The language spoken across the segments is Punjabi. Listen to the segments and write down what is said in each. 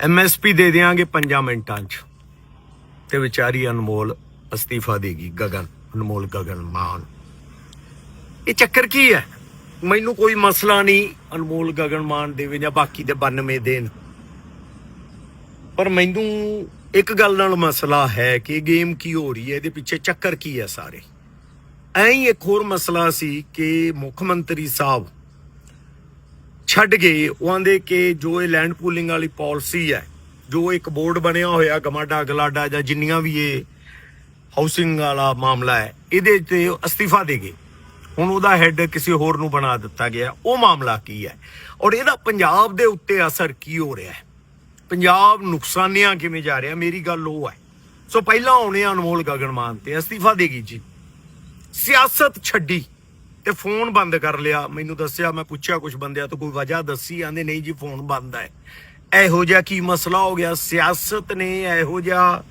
ਐਮਐਸਪੀ ਦੇ ਦੇਾਂਗੇ 5 ਮਿੰਟਾਂ 'ਚ। ਤੇ ਵਿਚਾਰੀ ਅਨਮੋਲ ਅਸਤੀਫਾ ਦੇਗੀ ਗਗਨ, ਅਨਮੋਲ ਗਗਨ ਮਾਨ। ਇਹ ਚੱਕਰ ਕੀ ਹੈ? ਮੈਨੂੰ ਕੋਈ ਮਸਲਾ ਨਹੀਂ ਅਨਮੋਲ ਗਗਨ ਮਾਨ ਦੇਵੇ ਜਾਂ ਬਾਕੀ ਦੇ 92 ਦੇਣ। ਪਰ ਮੈਨੂੰ ਇੱਕ ਗੱਲ ਨਾਲ ਮਸਲਾ ਹੈ ਕਿ ਗੇਮ ਕੀ ਹੋ ਰਹੀ ਹੈ, ਇਹਦੇ ਪਿੱਛੇ ਚੱਕਰ ਕੀ ਹੈ ਸਾਰੇ? ਐਂ ਹੀ ਇੱਕ ਹੋਰ ਮਸਲਾ ਸੀ ਕਿ ਮੁੱਖ ਮੰਤਰੀ ਸਾਹਿਬ ਛੱਡ ਗਏ ਉਹ ਆਂਦੇ ਕਿ ਜੋ ਇਹ ਲੈਂਡ ਪੂਲਿੰਗ ਵਾਲੀ ਪਾਲਿਸੀ ਹੈ, ਜੋ ਇੱਕ ਬੋਰਡ ਬਣਿਆ ਹੋਇਆ ਗਮਾਡਾ ਗਲਾਡਾ ਜਾਂ ਜਿੰਨੀਆਂ ਵੀ ਇਹ ਹਾਊਸਿੰਗ ਵਾਲਾ ਮਾਮਲਾ ਹੈ, ਇਹਦੇ ਤੇ ਅਸਤੀਫਾ ਦੇ ਗਏ। ਹੁਣ ਉਹਦਾ ਹੈੱਡ ਕਿਸੇ ਹੋਰ ਨੂੰ ਬਣਾ ਦਿੱਤਾ ਗਿਆ, ਉਹ ਮਾਮਲਾ ਕੀ ਹੈ? ਔਰ ਇਹਦਾ ਪੰਜਾਬ ਦੇ ਉੱਤੇ ਅਸਰ ਕੀ ਹੋ ਰਿਹਾ ਹੈ? ਪੰਜਾਬ ਨੁਕਸਾਨਿਆ ਕਿਵੇਂ ਜਾ ਰਿਹਾ? ਮੇਰੀ ਗੱਲ ਉਹ ਹੈ। ਸੋ ਪਹਿਲਾਂ ਆਉਣੇ ਆ ਅਨਮੋਲ ਗਗਨਮਾਨ ਤੇ ਅਸਤੀਫਾ ਦੇ ਗਈ ਜੀ। ਸਿਆਸਤ ਛੱਡੀ। ਤੇ ਫੋਨ ਬੰਦ ਕਰ ਲਿਆ, ਮੈਨੂੰ ਦੱਸਿਆ, ਮੈਂ ਪੁੱਛਿਆ ਕੁਝ ਬੰਦਿਆਂ ਤੋਂ, ਕੋਈ ਵਜ੍ਹਾ ਦੱਸੀ? ਆਂਦੇ ਨਹੀਂ ਜੀ, ਫੋਨ ਬੰਦ ਹੈ। ਇਹੋ ਜਿਹਾ ਕੀ ਮਸਲਾ ਹੋ ਗਿਆ? ਸਿਆਸਤ ਨੇ ਇਹੋ ਜਿਹਾ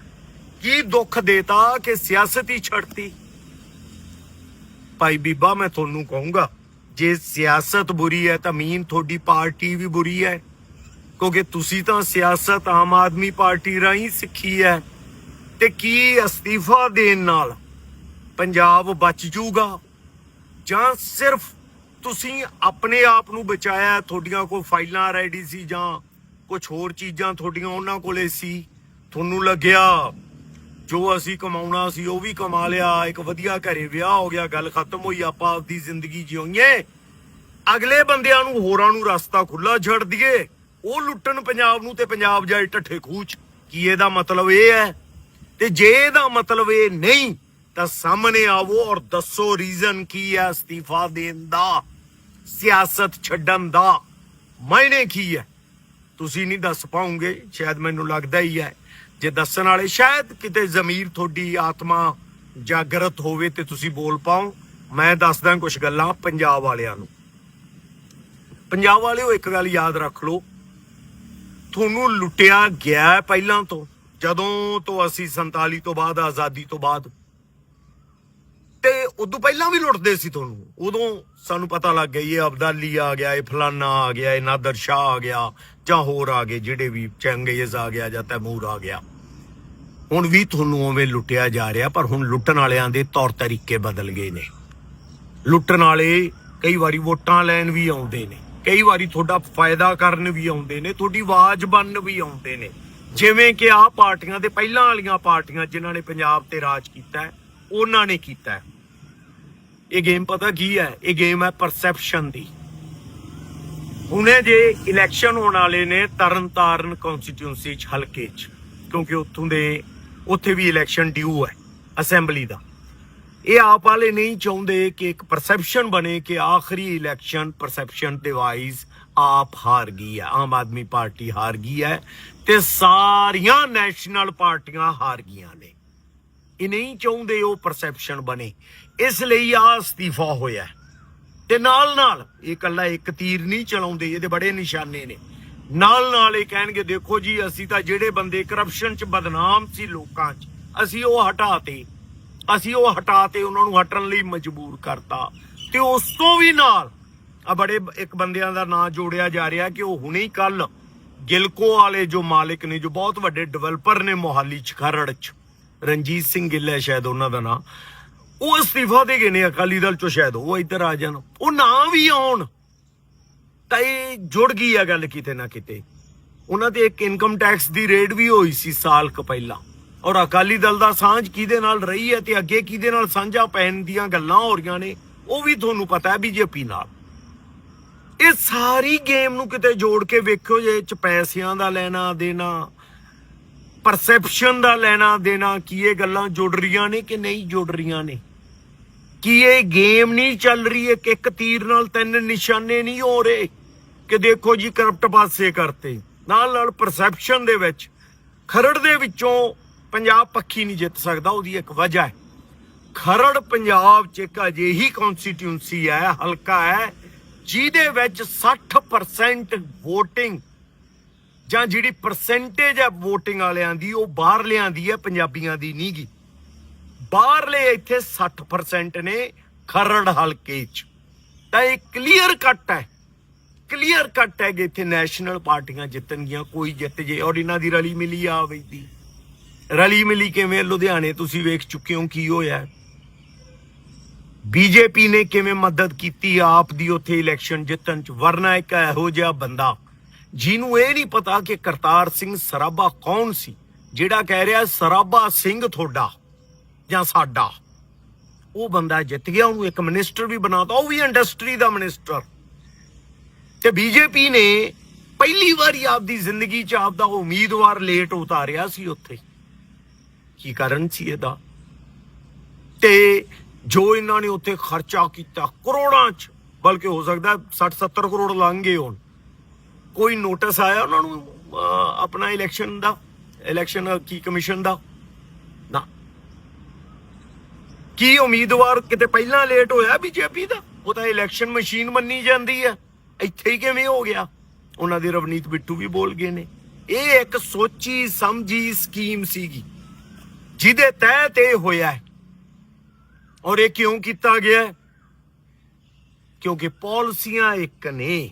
ਕੀ ਦੁੱਖ ਦੇਤਾ ਕਿ ਸਿਆਸਤ ਹੀ ਛੱਡਤੀ? ਭਾਈ ਬੀਬਾ, ਮੈਂ ਤੁਹਾਨੂੰ ਕਹੂੰਗਾ, ਜੇ ਸਿਆਸਤ ਬੁਰੀ ਹੈ ਤਾਂ ਮੀਨ ਤੁਹਾਡੀ ਪਾਰਟੀ ਵੀ ਬੁਰੀ ਹੈ। ਕਿਉਂਕਿ ਤੁਸੀਂ ਤਾਂ ਸਿਆਸਤ ਆਮ ਆਦਮੀ ਪਾਰਟੀ ਰਾਹੀਂ ਸਿੱਖੀ ਹੈ। ਤੇ ਕੀ ਅਸਤੀਫਾ ਦੇਣ ਨਾਲ ਪੰਜਾਬ ਬਚ ਜੂਗਾ? ਜਾਂ ਸਿਰਫ ਤੁਸੀਂ ਆਪਣੇ ਆਪ ਨੂੰ ਬਚਾਇਆ, ਤੁਹਾਡੀਆਂ ਕੋਈ ਫਾਈਲਾਂ ਰੈਡੀ ਸੀ ਜਾਂ ਕੁਝ ਹੋਰ ਚੀਜ਼ਾਂ ਤੁਹਾਡੀਆਂ ਉਹਨਾਂ ਕੋਲੇ ਸੀ, ਤੁਹਾਨੂੰ ਲੱਗਿਆ ਜੋ ਅਸੀਂ ਕਮਾਉਣਾ ਸੀ ਉਹ ਵੀ ਕਮਾ ਲਿਆ, ਇੱਕ ਵਧੀਆ ਘਰੇ ਵਿਆਹ ਹੋ ਗਿਆ, ਗੱਲ ਖਤਮ ਹੋਈ, ਆਪਾਂ ਆਪਦੀ ਜ਼ਿੰਦਗੀ ਜਿਉਈਏ, ਅਗਲੇ ਬੰਦਿਆਂ ਨੂੰ ਹੋਰਾਂ ਨੂੰ ਰਸਤਾ ਖੁੱਲਾ ਛੱਡ ਦਈਏ, ਉਹ ਲੁੱਟਣ ਪੰਜਾਬ ਨੂੰ ਤੇ ਪੰਜਾਬ ਜਾਏ ਢੱਠੇ ਖੂਚ, ਕੀ ਇਹਦਾ ਮਤਲਬ ਇਹ ਹੈ? ਤੇ ਜੇ ਇਹਦਾ ਮਤਲਬ ਇਹ ਨਹੀਂ ਤਾਂ ਸਾਹਮਣੇ ਆਵੋ ਔਰ ਦੱਸੋ ਰੀਜ਼ਨ ਕੀ ਹੈ ਅਸਤੀਫਾ ਦੇਣ ਦਾ, ਸਿਆਸਤ ਛੱਡਣ ਦਾ। ਮਾਇਨੇ ਕੀ ਹੈ? ਤੁਸੀਂ ਨਹੀਂ ਦੱਸ ਪਾਉਂਗੇ, ਸ਼ਾਇਦ ਮੈਨੂੰ ਲੱਗਦਾ ਹੀ ਹੈ। ਜੇ ਦੱਸਣ ਵਾਲੇ ਸ਼ਾਇਦ ਕਿਤੇ ਜ਼ਮੀਰ ਤੁਹਾਡੀ ਆਤਮਾ ਜਾਗਰਤ ਹੋਵੇ ਤੇ ਤੁਸੀਂ ਬੋਲ ਪਾਓ। ਮੈਂ ਦੱਸਦਾ ਕੁਝ ਗੱਲਾਂ ਪੰਜਾਬ ਵਾਲਿਆਂ ਨੂੰ। ਪੰਜਾਬ ਵਾਲਿਓ, ਇੱਕ ਗੱਲ ਯਾਦ ਰੱਖ ਲਓ। ਤੁਹਾਨੂੰ ਲੁੱਟਿਆ ਗਿਆ ਪਹਿਲਾਂ ਤੋਂ। ਜਦੋਂ ਤੋਂ ਅਸੀਂ 47 ਤੋਂ ਬਾਅਦ, ਆਜ਼ਾਦੀ ਤੋਂ ਬਾਅਦ ਉਦੋਂ ਪਹਿਲਾਂ ਵੀ ਲੁੱਟਦੇ ਸੀ ਤੁਹਾਨੂੰ? ਉਦੋਂ ਸਾਨੂੰ ਪਤਾ ਲੱਗ ਗਿਆ, ਇਹ ਅਬਦਾਲੀ ਆ ਗਿਆ, ਇਹ ਫਲਾਨਾ ਆ ਗਿਆ, ਇਹ ਨਾਦਰ ਸ਼ਾਹ ਆ ਗਿਆ, ਜਾਂ ਹੋਰ ਆ ਗਏ, ਜਿਹੜੇ ਵੀ ਚੰਗੇਜ਼ ਆ ਗਿਆ ਜਾਂ ਤੈਮੂਰ ਆ ਗਿਆ। ਹੁਣ ਵੀ ਤੁਹਾਨੂੰ ਉਵੇਂ ਲੁੱਟਿਆ ਜਾ ਰਿਹਾ, ਪਰ ਹੁਣ ਲੁੱਟਣ ਵਾਲਿਆਂ ਦੇ ਤੌਰ ਤਰੀਕੇ ਬਦਲ ਗਏ ਨੇ। ਲੁੱਟਣ ਵਾਲੇ ਕਈ ਵਾਰੀ ਵੋਟਾਂ ਲੈਣ ਵੀ ਆਉਂਦੇ ਨੇ, ਕਈ ਵਾਰੀ ਤੁਹਾਡਾ ਫਾਇਦਾ ਕਰਨ ਵੀ ਆਉਂਦੇ ਨੇ, ਤੁਹਾਡੀ ਆਵਾਜ਼ ਬਣਨ ਵੀ ਆਉਂਦੇ ਨੇ। ਜਿਵੇਂ ਕਿ ਆਹ ਪਾਰਟੀਆਂ ਦੇ ਪਹਿਲਾਂ ਵਾਲੀਆਂ ਪਾਰਟੀਆਂ ਜਿਨ੍ਹਾਂ ਨੇ ਪੰਜਾਬ ਤੇ ਰਾਜ ਕੀਤਾ ਉਹਨਾਂ ਨੇ ਕੀਤਾ ਇਹ ਗੇਮ ਪਤਾ ਕੀ ਹੈ? ਇਹ ਗੇਮ ਹੈ ਪਰਸੈਪਸ਼ਨ ਦੀ। ਹੁਣੇ ਜੇ ਇਲੈਕਸ਼ਨ ਹੋਣ ਵਾਲੇ ਨੇ ਤਰਨਤਾਰਨ ਕਨਸਟੀਟਿਊਂਸੀ ਚ ਹਲਕੇ ਚ, ਕਿਉਂਕਿ ਉੱਥੋਂ ਦੇ, ਉੱਥੇ ਵੀ ਇਲੈਕਸ਼ਨ ਡਿਊ ਹੈ ਅਸੈਂਬਲੀ ਦਾ। ਇਹ ਆਪ ਵਾਲੇ ਨਹੀਂ ਚਾਹੁੰਦੇ ਕਿ ਇੱਕ ਪਰਸੈਪਸ਼ਨ ਬਣੇ ਕਿ ਆਖਰੀ ਇਲੈਕਸ਼ਨ ਪਰਸੈਪਸ਼ਨ ਦੇ ਵਾਈਜ਼ ਆਪ ਹਾਰ ਗਈ ਹੈ, ਆਮ ਆਦਮੀ ਪਾਰਟੀ ਹਾਰ ਗਈ ਹੈ ਤੇ ਸਾਰੀਆਂ ਨੈਸ਼ਨਲ ਪਾਰਟੀਆਂ ਹਾਰ ਗਈਆਂ ਨੇ। ਇਹ ਨਹੀਂ ਚਾਹੁੰਦੇ ਉਹ ਪਰਸੈਪਸ਼ਨ ਬਣੇ। ਇਸ ਲਈ ਆ ਅਸਤੀਫਾ ਹੋਇਆ ਤੇ ਨਾਲ ਨਾਲ ਇਹ ਕੱਲਾ ਇੱਕ ਤੀਰ ਨਹੀਂ ਚਲਾਉਂਦੇ, ਇਹਦੇ ਬੜੇ ਨਿਸ਼ਾਨੇ ਨੇ। ਨਾਲ ਨਾਲ ਇਹ ਕਹਿਣਗੇ, ਦੇਖੋ ਜੀ, ਅਸੀਂ ਤਾਂ ਜਿਹੜੇ ਬੰਦੇ ਕਰਪਸ਼ਨ 'ਚ ਬਦਨਾਮ ਸੀ ਲੋਕਾਂ 'ਚ, ਅਸੀਂ ਉਹ ਹਟਾਤੇ। ਅਸੀਂ ਉਹ ਹਟਾਤੇ, ਉਹਨਾਂ ਨੂੰ ਹਟਣ ਲਈ ਮਜਬੂਰ ਕਰਤਾ। ਤੇ ਉਸ ਤੋਂ ਵੀ ਨਾਲ ਆ ਬੜੇ ਇੱਕ ਬੰਦਿਆਂ ਦਾ ਨਾਂ ਜੋੜਿਆ ਜਾ ਰਿਹਾ ਕਿ ਉਹ ਹੁਣੇ ਹੀ ਕੱਲ ਗਿਲਕੋ ਵਾਲੇ ਜੋ ਮਾਲਕ ਨੇ, ਜੋ ਬਹੁਤ ਵੱਡੇ ਡਿਵੈਲਪਰ ਨੇ ਮੋਹਾਲੀ ਚ ਖਰੜ ਚ ਰਣਜੀਤ ਸਿੰਘ ਗਿੱਲ ਹੈ ਸ਼ਾਇਦ ਉਹਨਾਂ ਦਾ ਨਾਂ। ਉਹ ਅਸਤੀਫਾ ਦੇ ਗਏ ਨੇ ਅਕਾਲੀ ਦਲ ਚੋਂ ਸ਼ਾਇਦ, ਉਹ ਇੱਧਰ ਆ ਜਾਣ। ਉਹ ਨਾ ਵੀ ਆਉਣ, ਤਾਂ ਇਹ ਜੁੜ ਗਈ ਆ ਗੱਲ ਕਿਤੇ ਨਾ ਕਿਤੇ। ਉਹਨਾਂ ਤੇ ਇੱਕ ਇਨਕਮ ਟੈਕਸ ਦੀ ਰੇਡ ਵੀ ਹੋਈ ਸੀ ਸਾਲ ਕ ਪਹਿਲਾਂ। ਔਰ ਅਕਾਲੀ ਦਲ ਦਾ ਸਾਂਝ ਕਿਹਦੇ ਨਾਲ ਰਹੀ ਹੈ ਤੇ ਅੱਗੇ ਕਿਹਦੇ ਨਾਲ ਸਾਂਝਾ ਪੈਣ ਦੀਆਂ ਗੱਲਾਂ ਹੋ ਰਹੀਆਂ ਨੇ, ਉਹ ਵੀ ਤੁਹਾਨੂੰ ਪਤਾ ਹੈ ਬੀਜੇਪੀ ਨਾਲ। ਇਹ ਸਾਰੀ ਗੇਮ ਨੂੰ ਕਿਤੇ ਜੋੜ ਕੇ ਵੇਖਿਓ ਜੇ ਚ ਪੈਸਿਆਂ ਦਾ ਲੈਣਾ ਦੇਣਾ ਪਰਸੈਪਸ਼ਨ ਦਾ ਲੈਣਾ ਦੇਣਾ ਕੀ ਇਹ ਗੱਲਾਂ ਜੁੜ ਰਹੀਆਂ ਨੇ ਕਿ ਨਹੀਂ ਜੁੜ ਰਹੀਆਂ ਨੇ? ਕੀ ਇਹ ਗੇਮ ਨਹੀਂ ਚੱਲ ਰਹੀ, ਇੱਕ ਇੱਕ ਤੀਰ ਨਾਲ ਤਿੰਨ ਨਿਸ਼ਾਨੇ ਨਹੀਂ ਹੋ ਰਹੇ? ਕਿ ਦੇਖੋ ਜੀ, ਕਰਪਟ ਪਾਸੇ ਕਰਤੇ। ਨਾਲ ਨਾਲ ਪਰਸੈਪਸ਼ਨ ਦੇ ਵਿੱਚ, ਖਰੜ ਦੇ ਵਿੱਚੋਂ ਪੰਜਾਬ ਪੱਖੀ ਨਹੀਂ ਜਿੱਤ ਸਕਦਾ, ਉਹਦੀ ਇੱਕ ਵਜ੍ਹਾ ਹੈ। ਖਰੜ ਪੰਜਾਬ ਚ ਇੱਕ ਅਜਿਹੀ ਕਨਸਟੀਟਿਊਂਸੀ ਹੈ, ਹਲਕਾ ਹੈ, ਜਿਹਦੇ ਵਿੱਚ 60% VOTING ਜਾਂ ਜਿਹੜੀ ਪਰਸੈਂਟੇਜ ਹੈ VOTING ਵਾਲਿਆਂ ਦੀ, ਉਹ ਬਾਹਰਲਿਆਂ ਦੀ ਹੈ ਪੰਜਾਬੀਆਂ ਦੀ ਨਹੀਂਗੀ ਬਾਹਰਲੇ ਇੱਥੇ 60% ਨੇ ਖਰੜ ਹਲਕੇ ਚ। ਤਾਂ ਇਹ ਕਲੀਅਰ ਕੱਟ ਹੈ। ਕਲੀਅਰ ਕੱਟ ਹੈ ਕਿ ਇੱਥੇ ਨੈਸ਼ਨਲ ਪਾਰਟੀਆਂ ਜਿੱਤਣਗੀਆਂ, ਕੋਈ ਜਿੱਤ ਜੇ, ਔਰ ਇਹਨਾਂ ਦੀ ਰਲੀ ਮਿਲੀ ਆ ਬਈਦੀ ਰਲੀ ਮਿਲੀ ਕਿਵੇਂ, ਲੁਧਿਆਣੇ ਤੁਸੀਂ ਵੇਖ ਚੁੱਕੇ ਹੋ ਕੀ ਹੋਇਆ। ਬੀਜੇਪੀ ਨੇ ਕਿਵੇਂ ਮਦਦ ਕੀਤੀ ਆਪ ਦੀ ਉੱਥੇ ਇਲੈਕਸ਼ਨ ਜਿੱਤਣ ਚ, ਵਰਨਾ ਇੱਕ ਇਹੋ ਜਿਹਾ ਬੰਦਾ। ਜਿਹਨੂੰ ਇਹ ਨਹੀਂ ਪਤਾ ਕਿ ਕਰਤਾਰ ਸਿੰਘ ਸਰਾਭਾ ਕੌਣ ਸੀ, ਜਿਹੜਾ ਕਹਿ ਰਿਹਾ ਸਰਾਭਾ ਸਿੰਘ ਤੁਹਾਡਾ ਜਾਂ ਸਾਡਾ। ਉਹ ਬੰਦਾ ਜਿੱਤ ਗਿਆ, ਉਹਨੂੰ ਇੱਕ ਮਿਨਿਸਟਰ ਵੀ ਬਣਾਤਾ, ਉਹ ਵੀ ਇੰਡਸਟਰੀ ਦਾ ਮਿਨਿਸਟਰ ਤੇ ਬੀਜੇਪੀ ਨੇ ਪਹਿਲੀ ਵਾਰੀ ਆਪਦੀ ਜ਼ਿੰਦਗੀ 'ਚ ਆਪਦਾ ਉਮੀਦਵਾਰ ਲੇਟ ਉਤਾਰਿਆ ਸੀ ਉੱਥੇ। ਕੀ ਕਾਰਨ ਸੀ ਇਹਦਾ? ਤੇ ਜੋ ਇਹਨਾਂ ਨੇ ਉੱਥੇ ਖਰਚਾ ਕੀਤਾ ਕਰੋੜਾਂ 'ਚ, ਬਲਕਿ ਹੋ ਸਕਦਾ 60 70 ਕਰੋੜ ਲੰਘ ਗਏ ਹੋਣ। ਕੋਈ ਨੋਟਿਸ ਆਇਆ ਉਹਨਾਂ ਨੂੰ ਆਪਣਾ ਇਲੈਕਸ਼ਨ ਦਾ? ਇਲੈਕਸ਼ਨ ਕੀ ਕਮਿਸ਼ਨ ਦਾ? ਨਾ। ਕੀ ਉਮੀਦਵਾਰ ਕਿਤੇ ਪਹਿਲਾਂ ਲੇਟ ਹੋਇਆ ਬੀਜੇਪੀ ਦਾ? ਉਹ ਤਾਂ ਇਲੈਕਸ਼ਨ ਮਸ਼ੀਨ ਮੰਨੀ ਜਾਂਦੀ ਹੈ। ਇੱਥੇ ਹੀ ਕਿਵੇਂ ਹੋ ਗਿਆ? ਉਹਨਾਂ ਦੇ ਰਵਨੀਤ ਬਿੱਟੂ ਵੀ ਬੋਲ ਗਏ ਨੇ। ਇਹ ਇੱਕ ਸੋਚੀ ਸਮਝੀ ਸਕੀਮ ਸੀਗੀ, ਜਿਹਦੇ ਤਹਿਤ ਇਹ ਹੋਇਆ ਔਰ ਇਹ ਕਿਉਂ ਕੀਤਾ ਗਿਆ ਕਿਉਂਕਿ ਪਾਲਿਸੀਆਂ ਇੱਕ ਨੇ